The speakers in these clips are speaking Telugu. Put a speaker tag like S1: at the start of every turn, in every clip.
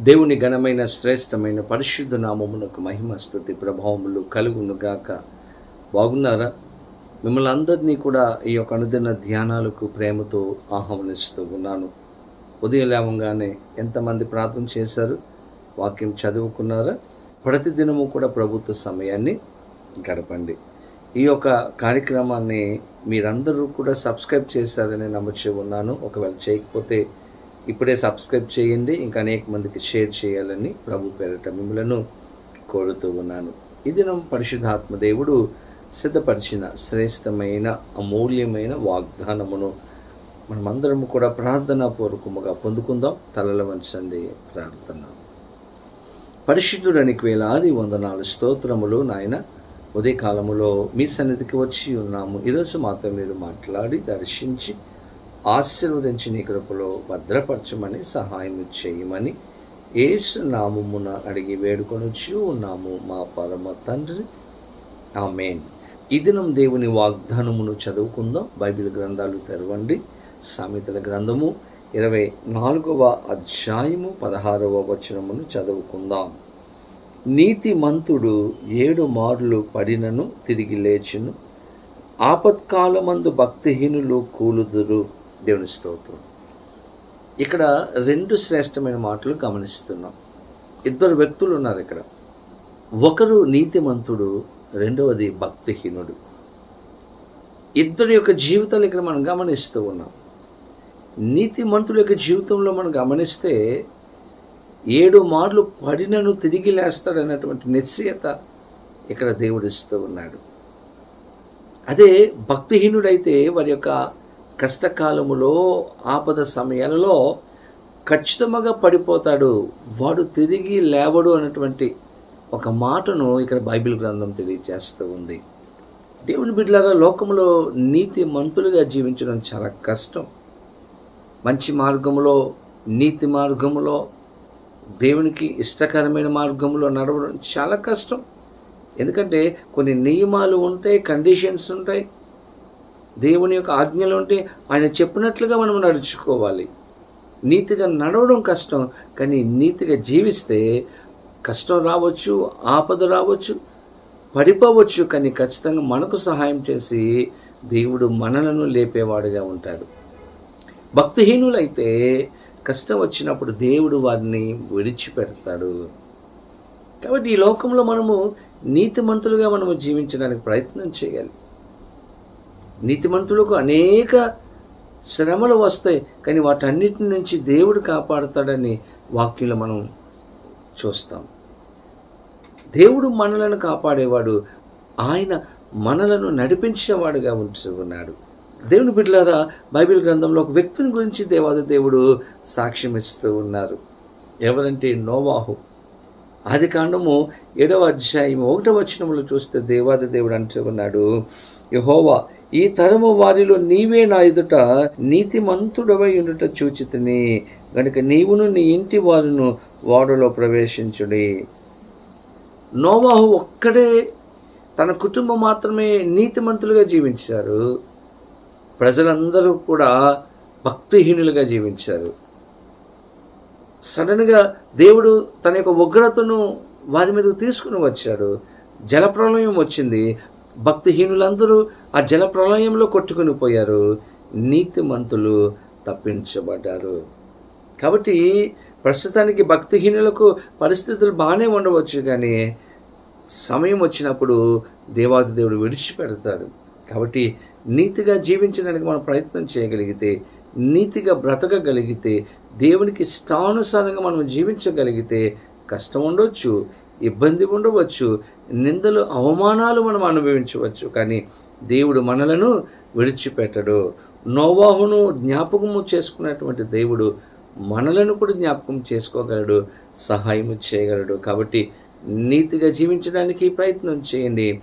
S1: దేవుని ఘనమైన శ్రేష్టమైన పరిశుద్ధ నామమునకు మహిమ స్థుతి ప్రభావములు కలుగునుగాక. బాగున్నారా? మిమ్మల్ని అందరినీ కూడా ఈ యొక్క అనుదిన ధ్యానాలకు ప్రేమతో ఆహ్వానిస్తూ ఉన్నాను. ఉదయం లేవగానే ఎంతమంది ప్రార్థన చేశారు? వాక్యం చదువుకున్నారా? ప్రతిదినము కూడా ప్రభుత్వ సమయాన్ని గడపండి. ఈ యొక్క కార్యక్రమాన్ని మీరందరూ కూడా సబ్స్క్రైబ్ చేశారని నమ్మచ్చి ఉన్నాను. ఒకవేళ చేయకపోతే ఇప్పుడే సబ్స్క్రైబ్ చేయండి. ఇంకా అనేక మందికి షేర్ చేయాలని ప్రభు పేరట మిమ్మలను కోరుతూ ఉన్నాను. ఈ దినం పరిశుద్ధాత్మదేవుడు సిద్ధపరిచిన శ్రేష్టమైన అమూల్యమైన వాగ్దానమును మనమందరము కూడా ప్రార్థనా పూర్వకముగా పొందుకుందాం. తలల వంచండి ప్రార్థన. పరిశుద్ధుడానికి వేలాది వందనాలు స్తోత్రములు నాయన ఉదయకాలములో మీ సన్నిధికి వచ్చి ఉన్నాము. ఈరోజు మాతో మీరు మాట్లాడి దర్శించి ఆశీర్వదించి నీ కృపలో భద్రపరచమని సహాయం చేయమని ఏసు నామమున అడిగి వేడుకొనొచ్చు. ఉన్నాము మా పరమ తండ్రి. ఆమెన్. ఈ దినం దేవుని వాగ్దానమును చదువుకుందాం. బైబిల్ గ్రంథాలు తెరవండి. సామెతల గ్రంథము ఇరవై నాలుగవ అధ్యాయము పదహారవ వచనమును చదువుకుందాం. నీతిమంతుడు ఏడు మార్లు పడినను తిరిగి లేచును. ఆపత్కాలమందు భక్తిహీనులు కూలుదురు. దేవుని స్తోత్రం. ఇక్కడ రెండు శ్రేష్టమైన మాటలు గమనిస్తున్నాం. ఇద్దరు వ్యక్తులు ఉన్నారు ఇక్కడ. ఒకరు నీతిమంతుడు రెండవది భక్తిహీనుడు. ఇద్దరి యొక్క జీవితాలు ఇక్కడ మనం గమనిస్తూ ఉన్నాం. నీతిమంతుల యొక్క జీవితంలో మనం గమనిస్తే ఏడు మార్లు పడినను తిరిగి లేస్తాడన్నటువంటి నిశ్చయత ఇక్కడ దేవుడిస్తూ ఉన్నాడు. అదే భక్తిహీనుడైతే వారి యొక్క కష్టకాలములో ఆపద సమయాలలో ఖచ్చితంగా పడిపోతాడు. వాడు తిరిగి లేవడు అన్నటువంటి ఒక మాటను ఇక్కడ బైబిల్ గ్రంథం తెలియజేస్తూ ఉంది. దేవుని బిడ్డలారా లోకంలో నీతి మంతులుగా జీవించడం చాలా కష్టం. మంచి మార్గంలో నీతి మార్గంలో దేవునికి ఇష్టకరమైన మార్గంలో నడవడం చాలా కష్టం. ఎందుకంటే కొన్ని నియమాలు ఉంటాయి కండిషన్స్ ఉంటాయి. దేవుని యొక్క ఆజ్ఞలు ఉంటే ఆయన చెప్పినట్లుగా మనం నడుచుకోవాలి. నీతిగా నడవడం కష్టం కానీ నీతిగా జీవిస్తే కష్టం రావచ్చు ఆపద రావచ్చు పడిపోవచ్చు కానీ ఖచ్చితంగా మనకు సహాయం చేసి దేవుడు మనలను లేపేవాడుగా ఉంటాడు. భక్తిహీనులైతే కష్టం వచ్చినప్పుడు దేవుడు వారిని విడిచిపెడతాడు. కాబట్టి ఈ లోకంలో మనము నీతిమంతులుగా మనము జీవించడానికి ప్రయత్నం చేయాలి. నీతిమంతులకు అనేక శ్రమలు వస్తాయి కానీ వాటన్నిటి నుంచి దేవుడు కాపాడుతాడని వాక్యంలో మనం చూస్తాం. దేవుడు మనలను కాపాడేవాడు ఆయన మనలను నడిపించేవాడుగా ఉంటున్నాడు. దేవుని బిడ్డలారా బైబిల్ గ్రంథంలో ఒక వ్యక్తిని గురించి దేవాది దేవుడు సాక్ష్యం ఇస్తూ ఉన్నారు. ఎవరంటే నోవాహు. ఆది కాండము ఏడవ అధ్యాయం ఒకటవ వచనంలో చూస్తే దేవాది దేవుడు అంటూ ఉన్నాడు యహోవా ఈ తరము వారిలో నీవే నా ఎదుట నీతిమంతుడవై ఉండుట చూచితిని. గనుక నీవును నీ ఇంటి వారును వాడలో ప్రవేశించుడి. నోవాహు ఒక్కడే తన కుటుంబం మాత్రమే నీతిమంతులుగా జీవించారు. ప్రజలందరూ కూడా భక్తిహీనులుగా జీవించారు. సడన్గా దేవుడు తన యొక్క ఉగ్రతను వారి మీదకు తీసుకుని వచ్చాడు. జలప్రలయం వచ్చింది. భక్తిహీనులందరూ ఆ జల ప్రళయంలో కొట్టుకుని పోయారు. నీతిమంతులు తప్పించబడ్డారు. కాబట్టి ప్రస్తుతానికి భక్తిహీనులకు పరిస్థితులు బాగానే ఉండవచ్చు కానీ సమయం వచ్చినప్పుడు దేవాది దేవుడు విడిచిపెడతాడు. కాబట్టి నీతిగా జీవించడానికి మనం ప్రయత్నం చేయగలిగితే నీతిగా బ్రతకగలిగితే దేవునికి ఇష్టానుసారంగా మనం జీవించగలిగితే కష్టం ఉండవచ్చు ఇబ్బంది ఉండవచ్చు నిందలు అవమానాలు మనం అనుభవించవచ్చు కానీ దేవుడు మనలను విడిచిపెట్టడు. నోవాహును జ్ఞాపకము చేసుకున్నటువంటి దేవుడు మనలను కూడా జ్ఞాపకం చేసుకోగలడు సహాయము చేయగలడు. కాబట్టి నీతిగా జీవించడానికి ప్రయత్నం చేయండి.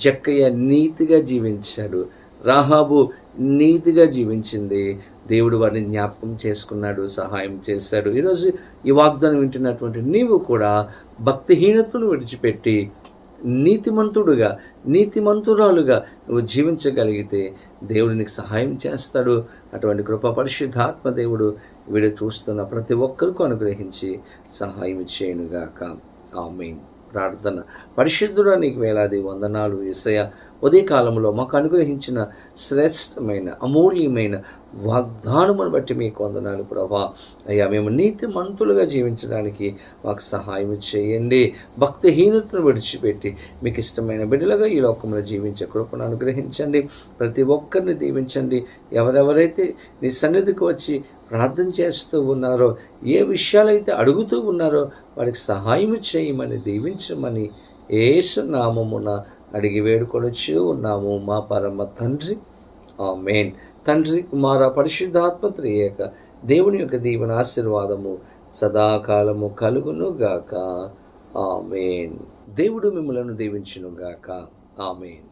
S1: జక్కయ్య నీతిగా జీవించాడు. రాహాబు నీతిగా జీవించింది. దేవుడు వారిని జ్ఞాపకం చేసుకున్నాడు సహాయం చేశాడు. ఈరోజు ఈ వాగ్దానం వింటున్నటువంటి నీవు కూడా భక్తిహీనతను విడిచిపెట్టి నీతిమంతుడుగా నీతిమంతురాలుగా నువ్వు జీవించగలిగితే దేవుడు నీకు సహాయం చేస్తాడు. అటువంటి కృప పరిశుద్ధాత్మ దేవుడు వీడు చూస్తున్న ప్రతి ఒక్కరికి అనుగ్రహించి సహాయం చేయనుగాక. ఆమె ప్రార్థన. పరిశుద్ధుడా నీకు వేలాది వందనాలు. ఇసయ ఉదయ కాలంలో మాకు అనుగ్రహించిన శ్రేష్టమైన అమూల్యమైన వాగ్దానమును బట్టి మీకు వందనాలు ప్రభా. అయ్యా మేము నీతి మంతులుగా జీవించడానికి మాకు సహాయం చేయండి. భక్తిహీనతను విడిచిపెట్టి మీకు ఇష్టమైన బిడ్డలుగా ఈ లోకంలో జీవించే కృపను అనుగ్రహించండి. ప్రతి ఒక్కరిని దీవించండి. ఎవరెవరైతే నీ సన్నిధికి వచ్చి ప్రార్థన చేస్తూ ఉన్నారో ఏ విషయాలైతే అడుగుతూ ఉన్నారో వారికి సహాయం చేయమని దీవించమని ఏసునామమున నామమున అడిగి వేడుకొనొచ్చు. ఉన్నాము మా పరమ తండ్రి. ఆ మెయిన్ తండ్రి కుమార పరిశుద్ధాత్మత్రి త్రియేక దేవుని యొక్క దీవెన ఆశీర్వాదము సదాకాలము కలుగును గాక ఆమెన్. దేవుడు మిమ్మలను దీవించును గాక ఆమెన్.